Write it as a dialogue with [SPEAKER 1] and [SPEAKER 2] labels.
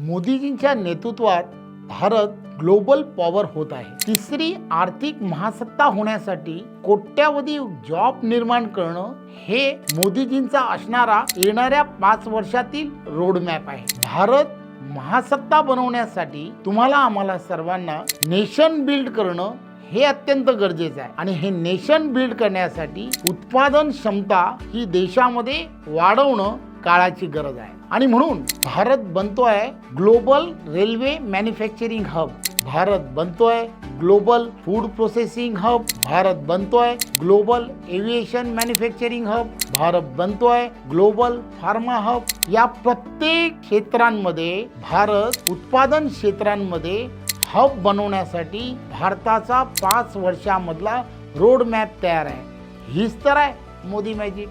[SPEAKER 1] मोदीजींच्या नेतृत्वात Bharat global power होत आहे. तिसरी आर्थिक महासत्ता होण्यासाठी कोट्यावधी जॉब निर्माण करणं हे मोदीजींचा असणारा येणाऱ्या पाच वर्षातील रोडमॅप आहे. भारत महासत्ता बनवण्यासाठी तुम्हाला आम्हाला सर्वांना नेशन बिल्ड करणं हे अत्यंत गरजेचं आहे. आणि हे नेशन बिल्ड करण्यासाठी उत्पादन क्षमता ही देशामध्ये वाढवणं काळाची गरज आहे. आणि म्हणून Bharat बनतोय global railway manufacturing hub. Bharat बनतोय global food processing hub. Bharat बनतोय global aviation manufacturing hub. Bharat बनतोय global pharma hub. या प्रत्येक क्षेत्रांमध्ये भारत उत्पादन क्षेत्रांमध्ये हब बनवण्यासाठी भारताचा पाच वर्षामधला रोड मॅप तयार आहे. हीच तर आहे मोदी मॅजिक.